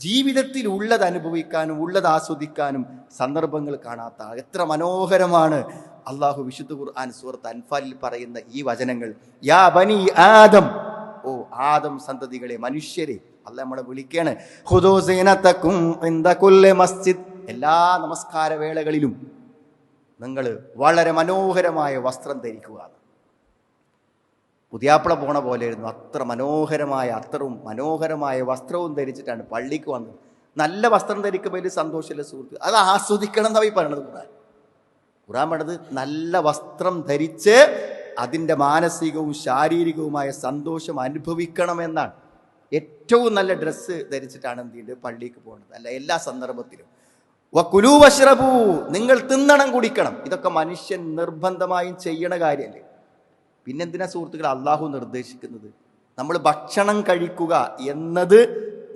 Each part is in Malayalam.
ജീവിതത്തിൽ ഉള്ളത് അനുഭവിക്കാനും ഉള്ളത് ആസ്വദിക്കാനും സന്ദർഭങ്ങൾ കാണാത്ത എത്ര മനോഹരമാണ്. അള്ളാഹു വിശുദ്ധ ഖുർആൻ സൂറത്ത് അൻഫാലിൽ പറയുന്ന ഈ വചനങ്ങൾ. യാ ബനി ആദം. ഓ ആദം സന്തതികളെ മനുഷ്യരെ അല്ല നമ്മളെ വിളിക്കാണ്. മസ്ജിദ്. എല്ലാ നമസ്കാര വേളകളിലും നിങ്ങൾ വളരെ മനോഹരമായ വസ്ത്രം ധരിക്കുക. പുതിയാപ്പിള പോണ പോലെയായിരുന്നു. അത്ര മനോഹരമായ അത്രയും മനോഹരമായ വസ്ത്രവും ധരിച്ചിട്ടാണ് പള്ളിക്ക് വന്നത്. നല്ല വസ്ത്രം ധരിക്കുമ്പോൾ ഒരു സന്തോഷമില്ല സുഹൃത്ത്. അത് ആസ്വദിക്കണം എന്നാണ് ഈ പറയണത് ഖുറാൻ ഖുറാൻ പറഞ്ഞത് നല്ല വസ്ത്രം ധരിച്ച് അതിന്റെ മാനസികവും ശാരീരികവുമായ സന്തോഷം അനുഭവിക്കണമെന്നാണ് ഏറ്റവും നല്ല ഡ്രസ്സ് ധരിച്ചിട്ടാണ് എന്ത് ചെയ്യുന്നത് പള്ളിക്ക് പോകുന്നത് അല്ല എല്ലാ സന്ദർഭത്തിലും. വക്കുലൂ വഷ്റബൂ നിങ്ങൾ തിന്നണം കുടിക്കണം. ഇതൊക്കെ മനുഷ്യൻ നിർബന്ധമായും ചെയ്യണ കാര്യമല്ലേ? പിന്നെന്തിനാ സുഹൃത്തുക്കൾ അള്ളാഹു നിർദ്ദേശിക്കുന്നത്? നമ്മൾ ഭക്ഷണം കഴിക്കുക എന്നത്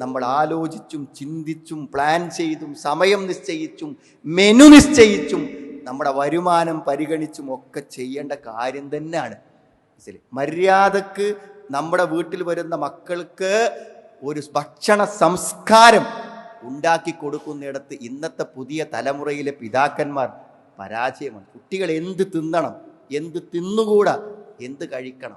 നമ്മൾ ആലോചിച്ചും ചിന്തിച്ചും പ്ലാൻ ചെയ്തും സമയം നിശ്ചയിച്ചും മെനു നിശ്ചയിച്ചും നമ്മുടെ വരുമാനം പരിഗണിച്ചും ഒക്കെ ചെയ്യേണ്ട കാര്യം തന്നെയാണ്. മര്യാദയ്ക്ക് നമ്മുടെ വീട്ടിൽ വരുന്ന മക്കൾക്ക് ഒരു ഭക്ഷണ സംസ്കാരം ഉണ്ടാക്കി കൊടുക്കുന്നിടത്ത് ഇന്നത്തെ പുതിയ തലമുറയിലെ പിതാക്കന്മാർ പരാജയമാണ്. കുട്ടികൾ എന്ത് തിന്നണം? എന്ത് തിന്നുകൂടാ? എന്ത് കഴിക്കണം?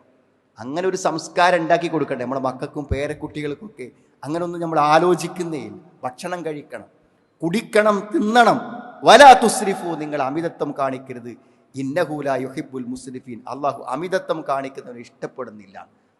അങ്ങനെ ഒരു സംസ്കാരം ഉണ്ടാക്കി കൊടുക്കണ്ടേ? നമ്മുടെ മക്കൾക്കും പേരക്കുട്ടികൾക്കൊക്കെ അങ്ങനെ ഒന്നും നമ്മൾ ആലോചിക്കുന്നേ ഭക്ഷണം കഴിക്കണം. കുടിക്കണം തിന്നണം. വലാ തുസ്രിഫു നിങ്ങൾ അമിതത്വം കാണിക്കരുത്. ഇന്നഹൂല യുഹിബുൽ മുസ്ലിഫീൻ അള്ളാഹു അമിതത്വം കാണിക്കുന്നവർ ഇഷ്ടപ്പെടുന്നില്ല.